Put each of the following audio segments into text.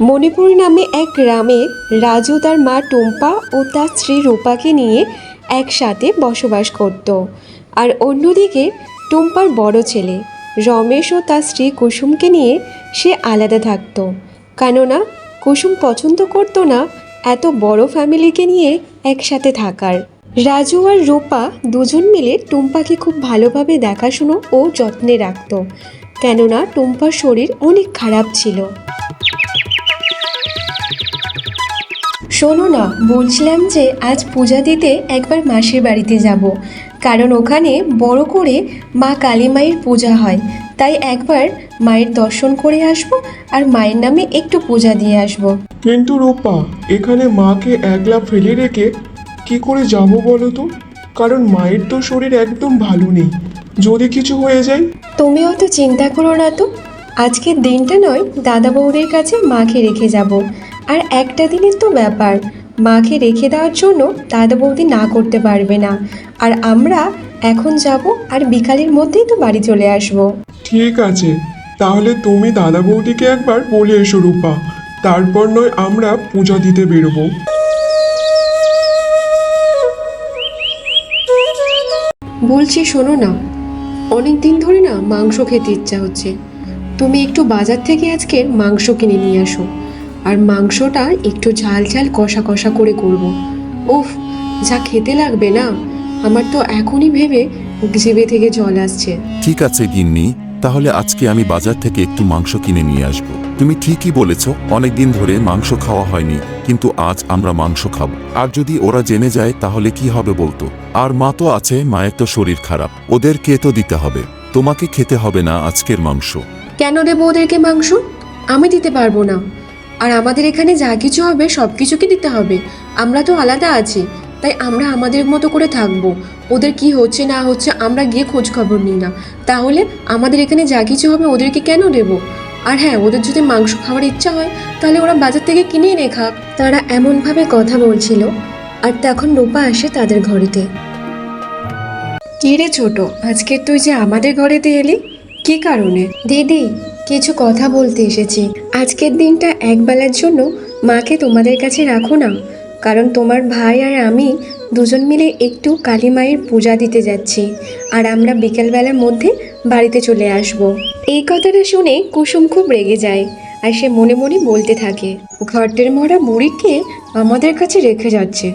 মণিপুর নামে এক গ্রামে রাজু তার মা টুম্পা ও তার স্ত্রী রূপাকে নিয়ে একসাথে বসবাস করত। আর অন্যদিকে টুম্পার বড় ছেলে রমেশ ও তার স্ত্রী কুসুমকে নিয়ে সে আলাদা থাকতো। কেননা কুসুম পছন্দ করতো না এত বড় ফ্যামিলিকে নিয়ে একসাথে থাকার। রাজু আর রূপা দুজন মিলে টুম্পাকে খুব ভালোভাবে দেখাশুনো ও যত্নে রাখত। কেননা টুম্পার শরীর অনেক খারাপ ছিল। শোনো না বলছিলাম যে আজ পূজা দিতে একবার মাসির বাড়িতে যাব। কারণ ওখানে বড় করে মা কালী মায়ের পূজা হয়। তাই একবার মায়ের দর্শন করে আসব আর মায়ের নামে একটু পূজা দিয়ে আসব। কিন্তু রূপা এখানে মাকে একলা ফেলে রেখে কি করে যাব বলো তো? কারণ মায়ের তো শরীর একদম ভালো নেই। যদি কিছু হয়ে যায়? তুমি অত চিন্তা করো না তো। আজকের দিনটা নয় দাদা বৌদের কাছে মাকে রেখে যাব। আর একটা দিনের তো ব্যাপার মাকে রেখে দেওয়ার জন্য দাদা বৌদি না করতে পারবে না। আর আমরা এখন যাব আর বিকালের মধ্যেই তো বাড়ি চলে আসব। ঠিক আছে তাহলে তুমি দাদা বৌদিকে একবার বলে এসো রূপা তারপর নয় আমরা পূজা দিতে বেরোবো। বলছি শোনো না অনেক দিন ধরে না মাংস খেতে ইচ্ছা হচ্ছে। তুমি একটু বাজার থেকে আজকে মাংস কিনে নিয়ে আসো। আর মাংসটা একটু ঝাল ঝাল কষা কষা করে করব। উফ যা খেতে লাগবে না? আমার তো এখনই ভেবে জিভে থেকে জল আসছে। ঠিক আছে গিন্নি তাহলে আজকে আমি বাজার থেকে একটু মাংস কিনে নিয়ে আসব। তুমি ঠিকই বলেছ অনেকদিন ধরে মাংস খাওয়া হয়নি কিন্তু আজ আমরা মাংস খাব। আর যদি ওরা জেনে যায় তাহলে কি হবে বলতো? আর মা তো আছে মায়ের তো শরীর খারাপ। ওদেরকে তো দিতে হবে। তোমাকে খেতে হবে না আজকের মাংস। কেন দেবো ওদেরকে মাংস? আমি দিতে পারব না। আর আমাদের এখানে যা কিছু হবে সব কিছুকে দিতে হবে। আমরা তো আলাদা আছি, তাই আমরা আমাদের মতো করে থাকব। ওদের কি হচ্ছে, না হচ্ছে, আমরা গিয়ে খোঁজ খবর নিই না। তাহলে আমাদের এখানে যা কিছু হবে, ওদেরকে কেন দেব? আর হ্যাঁ ওদের যদি মাংস খাওয়ার ইচ্ছা হয়, তাহলে ওরা বাজার থেকে কিনে এনে খাক। তারা এমনভাবে কথা বলছিল। আর তখন রূপা আসে তাদের ঘরেতে। কি রে ছোট, আজকে তুই যে আমাদের ঘরেতে এলি? কি কারণে? দিদি কিছু কথা বলতে এসেছি। আজকের দিনটা একবেলার জন্য মাকে তোমাদের কাছে রাখো না, কারণ তোমার ভাই আর আমি দুজন মিলে একটু কালী মায়ের পূজা দিতে যাচ্ছি, আর আমরা বিকেলবেলার মধ্যে বাড়িতে চলে আসব। এই কথাটা শুনে কুসুম খুব রেগে যায়, আর সে মনে মনে বলতে থাকে, ঘরটের মরা বুড়িকে আমাদের কাছে রেখে যাচ্ছে।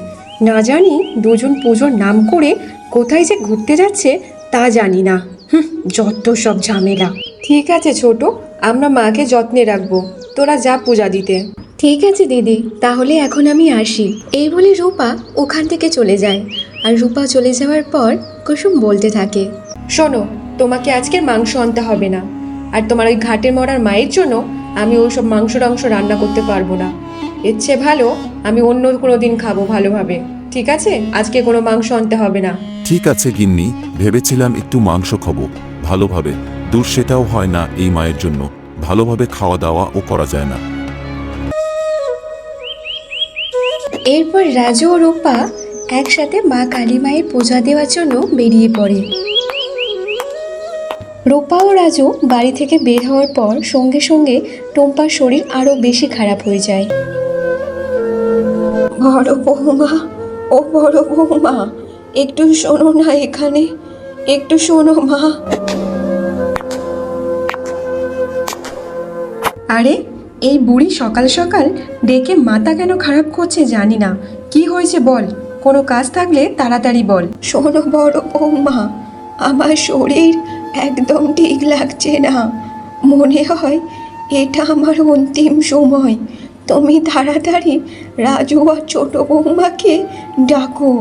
না জানি দুজন পুজোর নাম করে কোথায় যে ঘুরতে যাচ্ছে তা জানি না। হুম, যত সব ঝামেলা। ঠিক আছে ছোট আমরা মাকে যত্নে রাখব। তোরা যা পূজা দিতে। ঠিক আছে দিদি তাহলে এখন আমি আসি। এই বলে রূপা ওখান থেকে চলে যায়। আর রূপা চলে যাওয়ার পর কুসুম বলতে থাকে শোনো তোমাকে আজকের মাংস আনতে হবে না। আর তোমার ওই ঘাটের মরার মায়ের জন্য আমি ওই সব মাংস টাংস রান্না করতে পারব না। এর চেয়ে ভালো আমি অন্য কোনো দিন খাব ভালোভাবে। ঠিক আছে? আজকে কোনো মাংস আনতে হবে না। ঠিক আছে গিন্নি ভেবেছিলাম একটু মাংস খাব ভালোভাবে। দূর সেটাও হয় না এই মায়ের জন্য। ভালোভাবে খাওয়া দাওয়া ও করা যায় না। এরপর রাজু ও রূপা একসাথে মা কালী মায়ের পূজা দেওয়ার জন্য বেরিয়ে পড়ে। রূপা ও রাজু বাড়ি থেকে বের হওয়ার পর সঙ্গে সঙ্গে টোম্পার শরীর আরও বেশি খারাপ হয়ে যায়। বড় বৌমা ও বড় বৌমা একটু শোনো না এখানে একটু শোনো মা। আরে এই বুড়ি সকাল সকাল ডেকে মাথা কেন খারাপ করছে জানি না। কি হয়েছে বল? কোনো কাজ থাকলে তাড়াতাড়ি বল। শোনো বড় বৌমা আমার শরীর একদম ঠিক লাগছে না। মনে হয় এটা আমার অন্তিম সময়। তুমি তাড়াতাড়ি রাজু আর ছোট বৌমাকে ডাকো।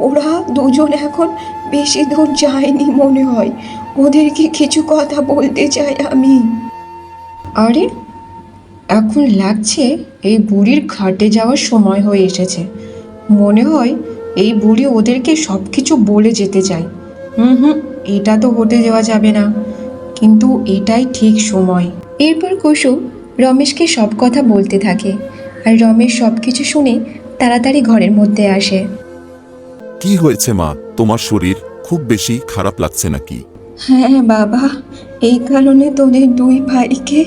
ওরা দুজন এখন বেশি দূর যায়নি মনে হয়। ওদেরকে কিছু কথা বলতে চাই আমি। আরে এখন লাগছে এই বুড়ির ঘাটে যাওয়ার সময় হয়ে এসেছে। মনে হয় এই বুড়ি ওদেরকে সব কিছু বলে যেতে চায়। হুম হুম এটা তো হতে দেওয়া যাবে না। কিন্তু এটাই ঠিক সময়। এরপর কুসুম রমেশকে সব কথা বলতে থাকে আর রমেশ সব কিছু শুনে তাড়াতাড়ি ঘরের মধ্যে আসে। কি হয়েছে মা? তোমার শরীর খুব বেশি খারাপ লাগছে নাকি? হ্যাঁ বাবা এই কারণে তোদের দুই ভাইকে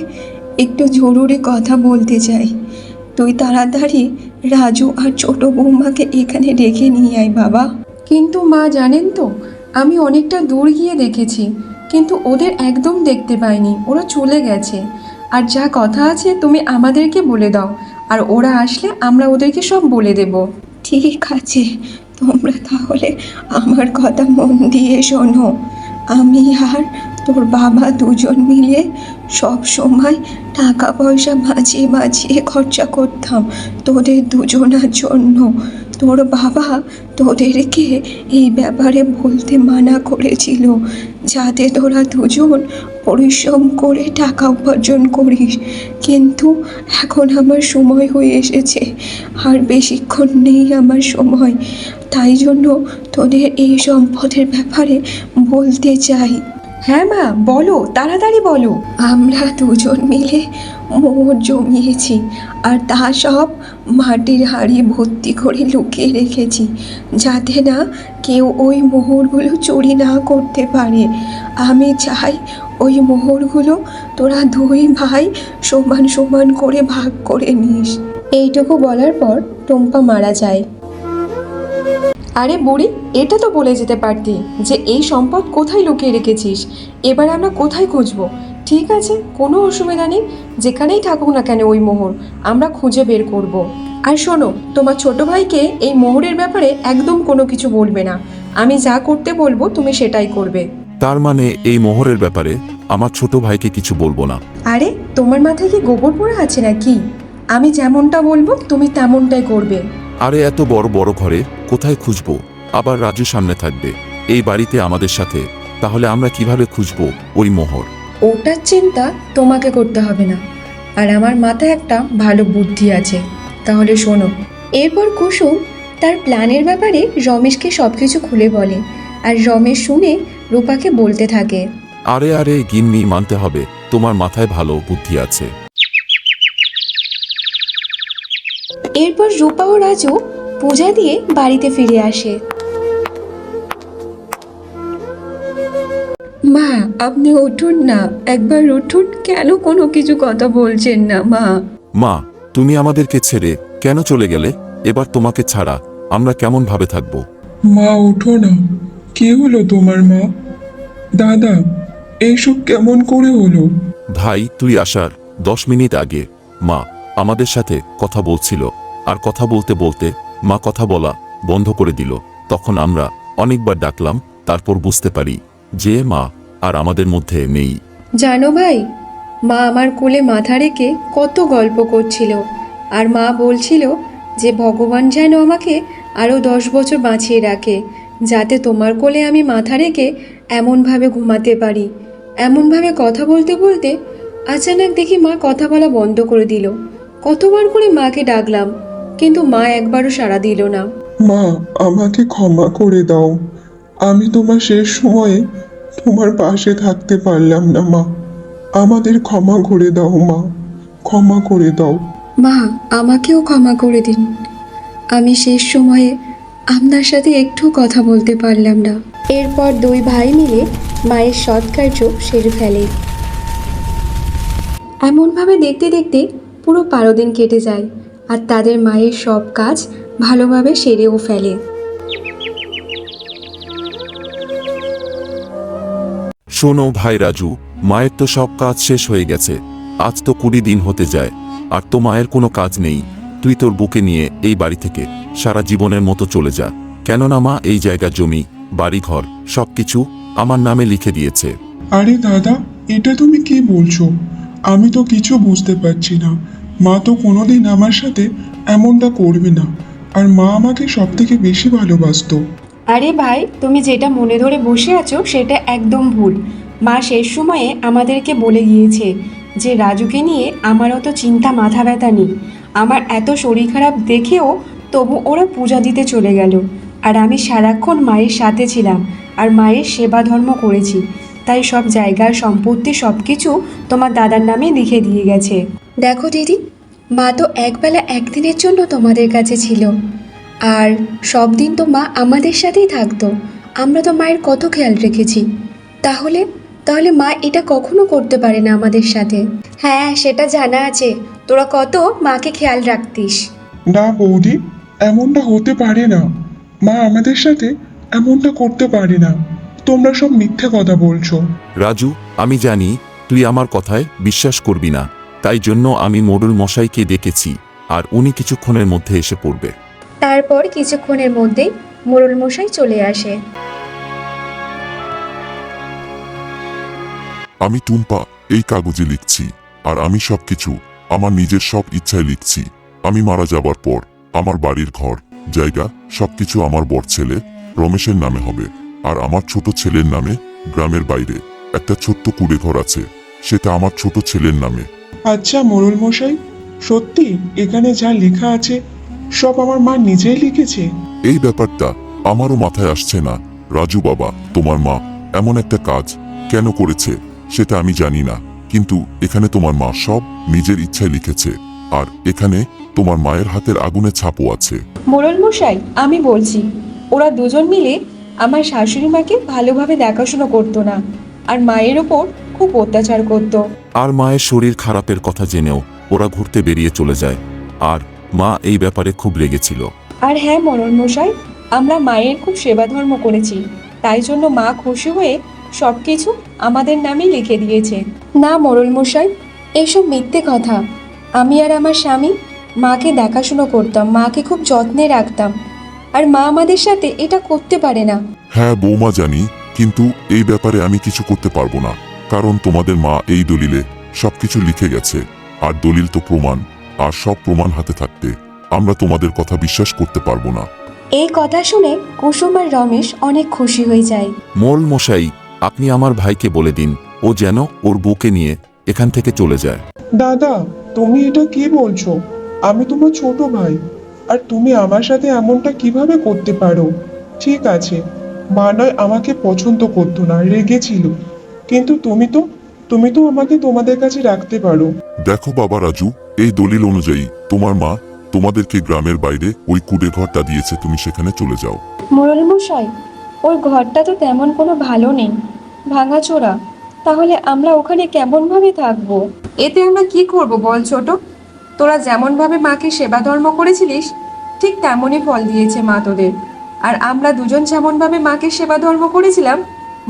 একটু জরুরি কথা বলতে চাই। তুই তাড়াতাড়ি রাজু আর ছোট বৌমাকে এখানে রেখে নিয়ে আয় বাবা। কিন্তু মা জানেন তো আমি অনেকটা দূর গিয়ে দেখেছি কিন্তু ওদের একদম দেখতে পাইনি ওরা চলে গেছে। আর যা কথা আছে তুমি আমাদেরকে বলে দাও আর ওরা আসলে আমরা ওদেরকে সব বলে দেব। ঠিক আছে তোমরা তাহলে আমার কথা মন দিয়ে শোনো। আমি আর তোর বাবা দুজন মিলে সব সময় টাকা পয়সা বাঁচিয়ে বাঁচিয়ে খরচা করতাম তোদের দুজনার জন্য। তোর বাবা তোদেরকে এই ব্যাপারে বলতে মানা করেছিল যাতে তোরা দুজন পরিশ্রম করে টাকা উপার্জন করিস। কিন্তু এখন আমার সময় হয়ে এসেছে, আর বেশিক্ষণ নেই আমার সময়। তাই জন্য তোদের এই সম্পদের ব্যাপারে বলতে চাই। হ্যাঁ মা বলো তাড়াতাড়ি বলো। আমরা দুজন মিলে মোহর জমিয়েছি আর তা সব মাটির হাড়ি ভর্তি করে লুকিয়ে রেখেছি যাতে না কেউ ওই মোহরগুলো চুরি না করতে পারে। আমি চাই ওই মোহরগুলো তোরা দুই ভাই সমান সমান করে ভাগ করে নিস। এইটুকু বলার পর টম্পা মারা যায়। আরে বুড়ি এটা তো বলে যেতে পারতি যে এই সম্পদ কোথায় লুকিয়ে রেখেছিস? এবার আমরা কোথায় খুঁজবো? ঠিক আছে কোনো অসুবিধা নেই যেখানেই থাকুক না কেন ওই মোহর আমরা খুঁজে বের করব। আর শোনো তোমার ছোট ভাইকে এই মোহরের ব্যাপারে একদম কোনো কিছু বলবে না। আমি যা করতে বলব তুমি সেটাই করবে। তার মানে এই মোহরের ব্যাপারে আমার ছোট ভাইকে কিছু বলব না। আরে তোমার মাথায় কি গোবর পড়ে আছে নাকি? আমি যেমনটা বলব তুমি তেমনটাই করবে। আরে এত বড় বড় ঘরে কোথায় খুঁজবো? আবার রাজু সামনে থাকবে। এই বাড়িতে আমাদের সাথে। তাহলে আমরা কীভাবে খুঁজব ওই মোহর? ওটার চিন্তা তোমাকে করতে হবে না। আর আমার মাথায় একটা ভালো বুদ্ধি আছে। তাহলে শোনো এরপর কুসুম তার প্ল্যানের ব্যাপারে রমেশকে সব কিছু খুলে বলে। আর রমেশ শুনে রূপাকে বলতে থাকে আরে আরে গিন্নি মানতে হবে। তোমার মাথায় ভালো বুদ্ধি আছে। এরপর রূপা ও রাজু পূজা দিয়ে বাড়িতে ফিরে আসে। মা আপনি উঠুন না। একবার উঠুন কেন কোনো কিছু কথা বলছেন না মা? মা তুমি আমাদেরকে ছেড়ে কেন চলে গেলে? এবার তোমাকে ছাড়া আমরা কেমন ভাবে থাকব? মা ওঠো না। কি হলো তোমার মা? দাদা এইসব কেমন করে হলো? ভাই তুই আসার দশ মিনিট আগে। মা আমাদের সাথে কথা বলছিল, আর কথা বলতে বলতে মা কথা বলা বন্ধ করে দিল। তখন আমরা অনেকবার ডাকলাম, তারপর বুঝতে পারি যে মা আর আমাদের মধ্যে নেই। জানো ভাই, মা আমার কোলে মাথা রেখে কত গল্প করছিল, আর মা বলছিল যে ভগবান যেন আমাকে আরও দশ বছর বাঁচিয়ে রাখে, যাতে তোমার কোলে আমি মাথা রেখে এমনভাবে ঘুমাতে পারি। এমনভাবে কথা বলতে বলতে আচানক দেখি মা কথা বলা বন্ধ করে দিল। কতবার করে মাকে ডাকলাম কিন্তু মা একবারও সাড়া দিল না। মা আমাকে ক্ষমা করে দাও। আমি তোমার শেষ সময়ে তোমার পাশে থাকতে পারলাম না মা। আমাদের ক্ষমা করে দাও মা। ক্ষমা করে দাও। মা আমাকেও ক্ষমা করে দিন। আমি শেষ সময়ে আপনার সাথে একটু কথা বলতে পারলাম না। এরপর দুই ভাই মিলে মায়ের সৎকার্য সেরে ফেলে। এমনভাবে দেখতে দেখতে পুরো বারো দিন কেটে যায় আর তাদের মায়ের সব কাজ ভালোভাবে সেরেও ফেলে। শোনো ভাই রাজু মায়ের তো সব কাজ শেষ হয়ে গেছে। আজ তো কুড়ি দিন হতে যায় আর তো মায়ের কোনো কাজ নেই। তুই তোর বুকে নিয়ে এই বাড়ি থেকে সারা জীবনের মতো চলে যা। কেননা মা এই জায়গা জমি বাড়িঘর সবকিছু আমার নামে লিখে দিয়েছে। আরে দাদা এটা তুমি কি বলছো? আমি তো কিছু বুঝতে পারছি না। মা তো কোনোদিন আমার সাথে এমনটা করবে না। আর মা আমাকে সব থেকে বেশি ভালোবাসতো। আরে ভাই, তুমি যেটা মনে ধরে বসে আছো, সেটা একদম ভুল। মা শেষ সময়ে আমাদেরকে বলে গিয়েছে যে, রাজুকে নিয়ে আমার অত চিন্তা মাথা ব্যথা নেই। আমার এত শরীর খারাপ দেখেও তবু ওরা পূজা দিতে চলে গেল। আর আমি সারাক্ষণ মায়ের সাথে ছিলাম। আর মায়ের সেবা ধর্ম করেছি। তাই সব জায়গার সম্পত্তি সব কিছু তোমার দাদার নামে লিখে দিয়ে গেছে। দেখো দিদি মা তো একবেলা একদিনের জন্য তোমাদের কাছে ছিল। আর সব দিন তো মা আমাদের সাথেই থাকতো। আমরা তো মায়ের কত খেয়াল রেখেছি। তাহলে তাহলে মা এটা কখনো করতে পারে না আমাদের সাথে? হ্যাঁ সেটা জানা আছে। তোরা কত মাকে খেয়াল রাখতিস। না বৌদি এমনটা হতে পারে না। মা আমাদের সাথে এমনটা করতে পারে না। তোমরা সব মিথ্যে কথা বলছো। রাজু আমি জানি তুই আমার কথায় বিশ্বাস করবি না তাই জন্য আমি মোড়ল মশাইকে ডেকেছি আর উনি কিছুক্ষণের মধ্যে এসে পড়বে। তারপর কিছুক্ষণের মধ্যেই মোরল মশাই চলে আসে। আমি টুম্পা এই কাগজে লিখছি আর আমি সবকিছু আমার নিজের সব ইচ্ছায় লিখছি। আমি মারা যাবার পর আমার বাড়ির ঘর জায়গা সবকিছু আমার বর ছেলে রমেশের নামে হবে। আর আমার ছোট ছেলের নামে গ্রামের বাইরে একটা ছোট্ট কুড়ে ঘর আছে। সেটা আমার ছোট ছেলের নামে। আচ্ছা মোরল মশাই সত্যি এখানে যা লেখা আছে সব আমার মা নিজেই লিখেছে? এই ব্যাপারটা আমারও মাথায় আসছে না। রাজু বাবা তোমার মা এমন একটা কাজ কেন করেছে সেটা আমি জানি না। কিন্তু এখানে তোমার মা সব নিজের ইচ্ছায় লিখেছে। আর এখানে তোমার মায়ের হাতের আগুনে ছাপও আছে। মোড়ল মশাই আমি বলছি ওরা দুজন মিলে আমার শাশুড়ি মাকে ভালোভাবে দেখাশুনো করতো না আর মায়ের ওপর খুব অত্যাচার করতো। আর মায়ের শরীর খারাপের কথা জেনেও ওরা ঘুরতে বেরিয়ে চলে যায় আর মা এই ব্যাপারে খুব রেগেছিল। আর হ্যাঁ মোড়ল মশাই আমরা মায়ের খুব সেবা ধর্ম করেছি তাই জন্য মা খুশি হয়ে সব কিছু আমাদের নামে লিখে দিয়েছে। না মোড়ল মশাই এসব মিথ্যে কথা। আমি আর আমার স্বামী মাকে দেখাশুনো করতাম মাকে খুব যত্নে রাখতাম। আর মা আমাদের সাথে এটা করতে পারে না। হ্যাঁ বৌমা জানি কিন্তু এই ব্যাপারে আমি কিছু করতে পারব না। কারণ তোমাদের মা এই দলিলে সবকিছু লিখে গেছে আর দলিল তো প্রমাণ আর সব প্রমাণ হাতে থাকতে আমরা তোমাদের কথা বিশ্বাস করতে পারব না। এই কথা শুনে কুসুম আর রমেশ অনেক খুশি হয়ে যায়। মোল মশাই আপনি আমার ভাইকে বলে দিন ও যেন ওর বুকে নিয়ে এখান থেকে চলে যায়। দাদা তুমি এটা কি বলছো? আমি তোমার ছোট ভাই। আর তুমি আমার সাথে এমনটা কীভাবে করতে পারো? ঠিক আছে। মা নয় আমাকে পছন্দ করতো না রেগেছিল কিন্তু তুমি তো তুমি তো আমাকে তোমাদের কাছে রাখতে পারো। দেখো বাবা রাজু এই দলিল অনুযায়ী তোমার মা তোমাদেরকে গ্রামের বাইরে ওই কুড়ে ঘরটা দিয়েছে তুমি সেখানে চলে যাও। মোড়ল মশাই ওর ঘরটা তো তেমন কোনো ভালো নেই। ভাঙাচোরা তাহলে আমরা ওখানে কেমনভাবে থাকব? এতে আমরা কি করব বল ছোট? তোরা যেমনভাবে মাকে সেবা ধর্ম করেছিলিস ঠিক তেমনই ফল দিয়েছে মা তোদের। আর আমরা দুজন যেমনভাবে মাকে সেবা ধর্ম করেছিলাম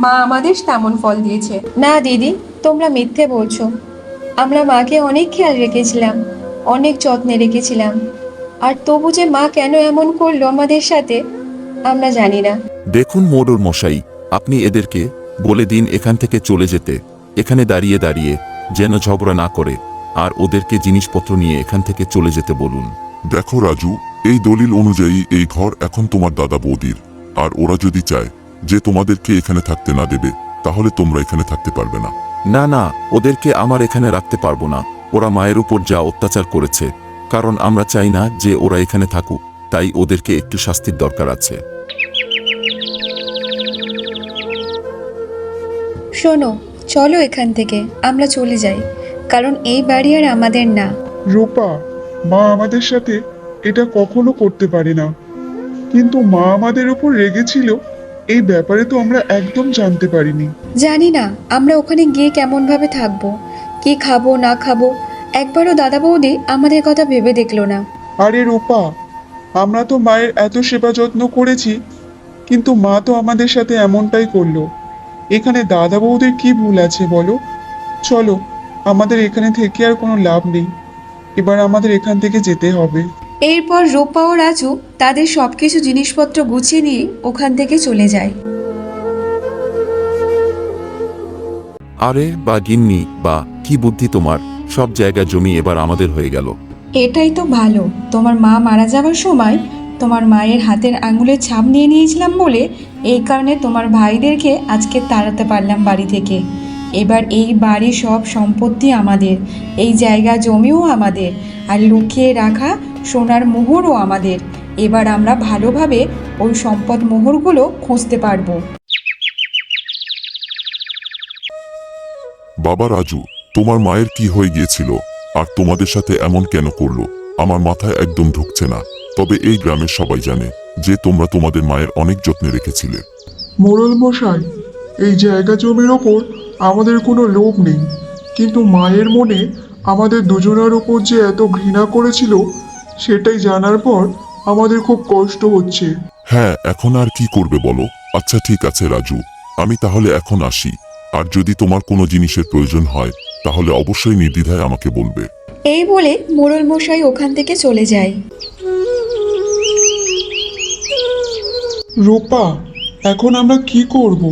মা আমাদের তেমন ফল দিয়েছে। না দিদি তোমরা মিথ্যে বলছো। আমরা মাকে অনেক খেয়াল রেখেছিলাম অনেক যত্নে রেখেছিলাম। আর তবু যে মা কেন এমন করল আমাদের সাথে আমরা জানি না। দেখুন মোড়ল মশাই আপনি এদেরকে বলে দিন এখান থেকে চলে যেতে। এখানে দাঁড়িয়ে দাঁড়িয়ে যেন ঝগড়া না করে আর ওদেরকে জিনিসপত্র নিয়ে এখান থেকে চলে যেতে বলুন। দেখো রাজু এই দলিল অনুযায়ী এই ঘর এখন তোমার দাদা বৌদির। আর ওরা যদি চায় যে তোমাদেরকে এখানে থাকতে না দেবে তাহলে তোমরা এখানে থাকতে পারবে না। না না ওদেরকে আমার এখানে রাখতে পারব না। ওরা মায়ের উপর যা অত্যাচার করেছে। কারণ আমরা চাই না যে ওরা এখানে থাকুক। তাই ওদেরকে একটু শাস্তির দরকার আছে। শোনো চলো এখান থেকে। আমরা চলে যাই। কারণ এই বাড়ি আর আমাদের না। রূপা মা আমাদের সাথে এটা কখনো করতে পারে না। কিন্তু মা আমাদের উপর রেগেছিল এই ব্যাপারে তো আমরা একদম জানতে পারিনি। জানি না আমরা ওখানে গিয়ে কেমনভাবে থাকব কি খাব না খাব একবারও দাদা বৌদি আমাদের কথা ভেবে দেখল না। আরে রূপা আমরা তো মায়ের এত সেবা যত্ন করেছি কিন্তু মা তো আমাদের সাথে এমনটাই করল। এখানে দাদা বৌদির কি ভুল আছে বলো? চলো আমাদের এখানে থেকে আর কোনো লাভ নেই। এবার আমাদের এখান থেকে যেতে হবে। এরপর রূপা ও রাজু তাদের সবকিছু জিনিসপত্র গুছিয়ে নিয়ে ওখান থেকে চলে যায়। আরে বা গিন্নি বা কি বুদ্ধি তোমার? সব জায়গা জমি এবার আমাদের হয়ে গেল। এটাই তো ভালো। তোমার মা মারা যাওয়ার সময় তোমার মায়ের হাতের আঙুলের ছাপ নিয়ে নিয়েছিলাম বলে এই কারণে তোমার ভাইদেরকে আজকে তাড়াতে পারলাম বাড়ি থেকে। এবার এই বাড়ি সব সম্পত্তি আমাদের এই জায়গা জমিও আমাদের আর লুকিয়ে রাখা সোনার মোহরও আমাদের। এবার আমরা ভালোভাবে ওই সম্পদ মোহরগুলো খুঁজতে পারব। বাবা রাজু তোমার মায়ের কি হয়ে গিয়েছিল? আর তোমাদের সাথে এমন কেন করল? আমার মাথায় একদম ঢুকছে না। তবে এই গ্রামের সবাই জানে যে তোমরা তোমাদের মায়ের অনেক যত্নে রেখেছিলে। মোরল মশাই এই জায়গা জমির ওপর আমাদের কোনো লোভ নেই। কিন্তু মায়ের মনে আমাদের দুজনের ওপর যে এত ঘৃণা করেছিল সেটাই জানার পর আমাদের খুব কষ্ট হচ্ছে। হ্যাঁ এখন আর কি করবে বলো? আচ্ছা ঠিক আছে রাজু। আমি তাহলে এখন আসি। আর যদি তোমার কোনো জিনিসের প্রয়োজন হয় তাহলে অবশ্যই নির্দ্বিধায় আমাকে বলবে। এই বলে মোড়ল মশাই ওখান থেকে চলে যায়। রূপা এখন আমরা কি করব?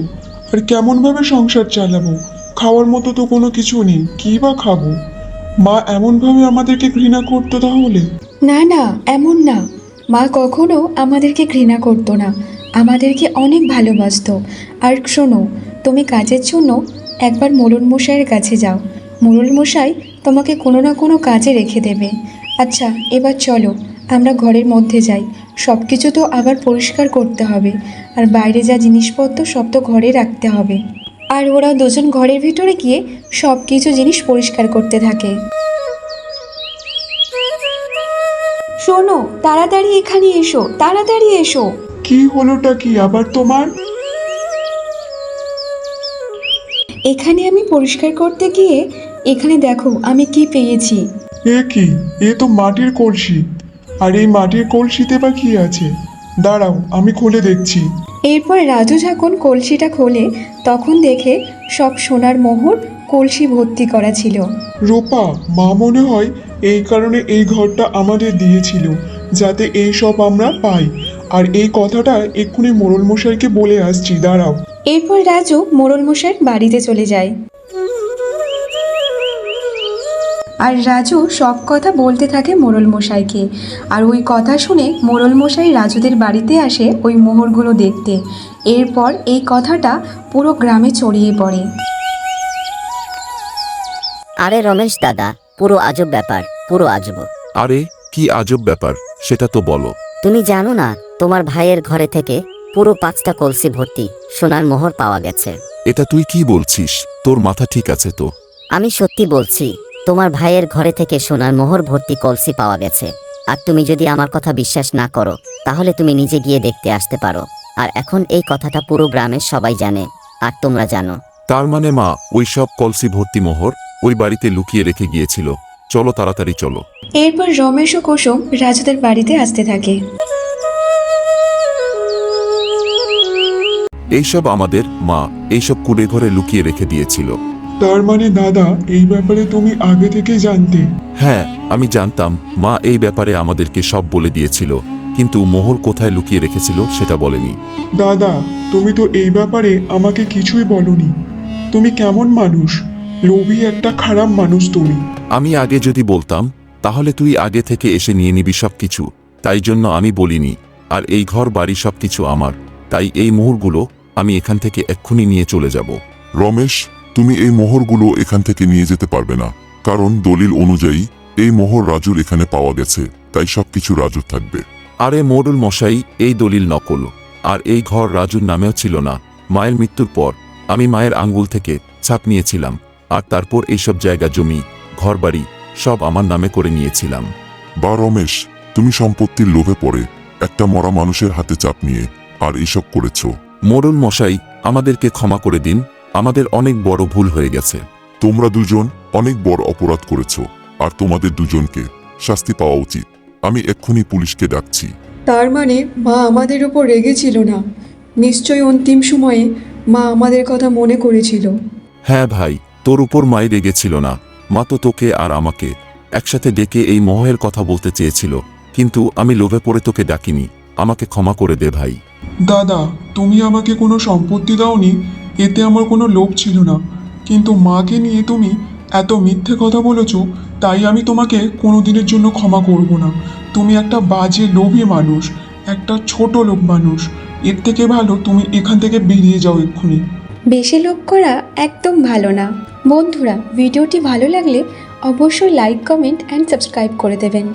আর কেমনভাবে সংসার চালাবো? খাওয়ার মতো তো কোনো কিছু নেই, কী বা খাব? মা এমনভাবে আমাদেরকে ঘৃণা করতো তাহলে? না না, এমন না। মা কখনো আমাদেরকে ঘৃণা করতো না। আমাদেরকে অনেক ভালোবাসতো। আর শোনো, তুমি কাজের জন্য একবার মোড়ল মশাইয়ের কাছে যাও। মোড়ল মশাই তোমাকে কোনো না কোনো কাজে রেখে দেবে। আচ্ছা এবার চলো, আমরা ঘরের মধ্যে যাই। সব কিছু তো আবার পরিষ্কার করতে হবে। আর বাইরে যা জিনিসপত্র সব তো ঘরে রাখতে হবে। আর ওরা দুজন ঘরের ভিতরে গিয়ে সব কিছু জিনিস পরিষ্কার করতে থাকে। শোনো তাড়াতাড়ি এখানে এসো তাড়াতাড়ি এসো। কি হলোটা কি আবার তোমার? এখানে আমি পরিষ্কার করতে গিয়ে এখানে দেখো আমি কি পেয়েছি। এ কি? এ তো মাটির কলসি। আর এই মাটির কলসিতে বা কি আছে? দাঁড়াও আমি খুলে দেখছি। এরপর রাজু যখন কলসিটা খোলে তখন দেখে সব সোনার মোহর কলসি ভর্তি করা ছিল। রূপা মা মনে হয় এই কারণে এই ঘরটা আমাদের দিয়েছিল যাতে এই সব আমরা পাই। আর এই কথাটা এক্ষুনি মোড়ল মশাইকে বলে আসছি দাঁড়াও। এরপর রাজু মোড়ল মশাইয়ের বাড়িতে চলে যায়। আর রাজু সব কথা বলতে থাকে মোড়ল মশাইকে। আর ওই কথা শুনে মোড়ল মশাই রাজুদের বাড়িতে আসে ওই মোহরগুলো দেখতে। এরপর এই কথাটা পুরো গ্রামে ছড়িয়ে পড়ে। আরে রমেশ দাদা পুরো আজব ব্যাপার পুরো আজব। আরে কি আজব ব্যাপার সেটা তো বলো। তুমি জানো না তোমার ভাইয়ের ঘরে থেকে পুরো পাঁচটা কলসি ভর্তি সোনার মোহর পাওয়া গেছে। এটা তুই কি বলছিস? তোর মাথা ঠিক আছে তো? আমি সত্যি বলছি তোমার ভাইয়ের ঘরে থেকে সোনার মোহর ভর্তি কলসি পাওয়া গেছে। আর তুমি যদি আমার কথা বিশ্বাস না করো তাহলে তুমি নিজে গিয়ে দেখতে আসতে পারো। আর এখন এই কথাটা পুরো গ্রামের সবাই জানে আর তোমরা জানো। তার মানে মা ওই সব কলসি ভর্তি মোহর ওই বাড়িতে লুকিয়ে রেখে গিয়েছিল। চলো তাড়াতাড়ি চলো। এরপর রমেশ ও কুসুম রাজুদের বাড়িতে আসতে থাকে। এইসব আমাদের মা এইসব কুড়ে ঘরে লুকিয়ে রেখে দিয়েছিল। তার মানে দাদা এই ব্যাপারে তুমি আগে থেকে জানতে। হ্যাঁ আমি জানতাম। মা এই ব্যাপারে আমাদেরকে সব বলে দিয়েছিল। কিন্তু মোহর কোথায় লুকিয়ে রেখেছিল সেটা বলেনি। দাদা তুমি তো এই ব্যাপারে আমাকে কিছুই বলনি। তুমি কেমন মানুষ? লোভী একটা খারাপ মানুষ তুমি। আমি আগে যদি বলতাম তাহলে তুই আগে থেকে এসে নিয়ে নিবি সব কিছু তাই জন্য আমি বলিনি। আর এই ঘর বাড়ি সব কিছু আমার। তাই এই মোহরগুলো আমি এখান থেকে এক্ষুনি নিয়ে চলে যাব। রমেশ তুমি এই মোহরগুলো এখান থেকে নিয়ে যেতে পারবে না। কারণ দলিল অনুযায়ী এই মোহর রাজুর এখানে পাওয়া গেছে তাই সবকিছু রাজুর থাকবে। আরে মোড়ল মশাই এই দলিল নকল। আর এই ঘর রাজুর নামেও ছিল না। মায়ের মৃত্যুর পর আমি মায়ের আঙ্গুল থেকে ছাপ নিয়েছিলাম আর তারপর এইসব জায়গা জমি ঘরবাড়ি সব আমার নামে করে নিয়েছিলাম। বা রমেশ তুমি সম্পত্তির লোভে পড়ে একটা মরা মানুষের হাতে চাপ নিয়ে আর এইসব করেছ। মোড়ল মশাই আমাদেরকে ক্ষমা করে দিন আমাদের অনেক বড় ভুল হয়ে গেছে। তোমরা দুজন অনেক বড় অপরাধ করেছ আর তোমাদের দুজনকে শাস্তি পাওয়া উচিত। আমি এক্ষুনি পুলিশকে ডাকছি। তার মানে মা আমাদের ওপর রেগেছিল না। নিশ্চয়ই অন্তিম সময়ে মা আমাদের কথা মনে করেছিল। হ্যাঁ ভাই তোর উপর মাই রেগেছিল না। মা তো তোকে আর আমাকে একসাথে ডেকে এই মহের কথা বলতে চেয়েছিল কিন্তু আমি লোভে পড়ে তোকে ডাকিনি। আমাকে ক্ষমা করে দে ভাই। দাদা তুমি আমাকে কোনো সম্পত্তি দাওনি? এতে আমার কোনো লোভ ছিল না। কিন্তু মাকে নিয়ে তুমি এত মিথ্যে কথা বলেছ, তাই আমি তোমাকে কোনো দিনের জন্য ক্ষমা করব না। তুমি একটা বাজে লোভী মানুষ, একটা ছোট লোক মানুষ। এর থেকে ভালো তুমি এখান থেকে বেরিয়ে যাও এক্ষুনি। বেশি লোভ করা একদম ভালো না। বন্ধুরা, ভিডিওটি ভালো লাগলে অবশ্যই লাইক কমেন্ট অ্যান্ড সাবস্ক্রাইব করে দেবেন।